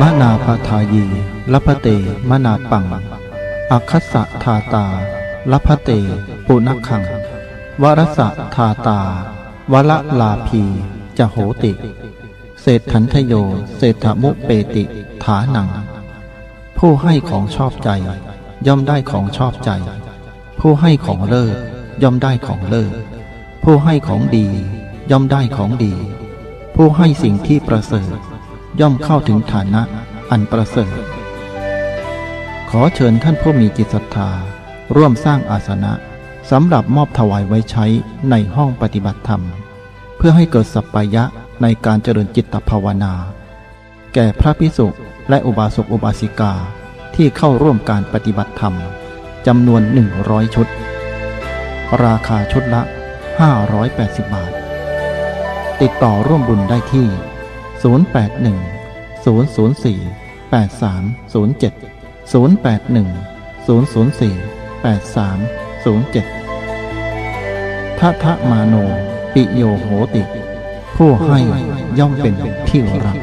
มนาพาทายีลพเตมนาปัง อัคคสะทาตาลพเต ปุนักขัง วรสะทาตา วละลาภีจะโหติ เศรษฐันทโย เศรษฐมุเปติ ฐานัง ผู้ให้ของชอบใจ ย่อมได้ของชอบใจ ผู้ให้ของเลิศย่อมได้ของเลิศผู้ให้ของดี ย่อมได้ของดี ผู้ให้สิ่งที่ประเสริฐ ย่อมเข้าถึงฐานะอันประเสริฐ ขอเชิญท่านผู้มีจิตศรัทธา ร่วมสร้างอาสนะสำหรับมอบถวายไว้ใช้ในห้องปฏิบัติธรรม เพื่อให้เกิดสัปปายะในการเจริญจิตภาวนา แก่พระพิสุและอุบาสกอุบาสิกาที่เข้าร่วมการปฏิบัติธรรมจำนวน 100 ชุด ราคาชุดละ 580 บาท ติดต่อร่วมบุญได้ที่ 081 004 8307 081 004 8307ทะทะมาโน ปิโยโหติ ผู้ให้ย่อมเป็นที่รัก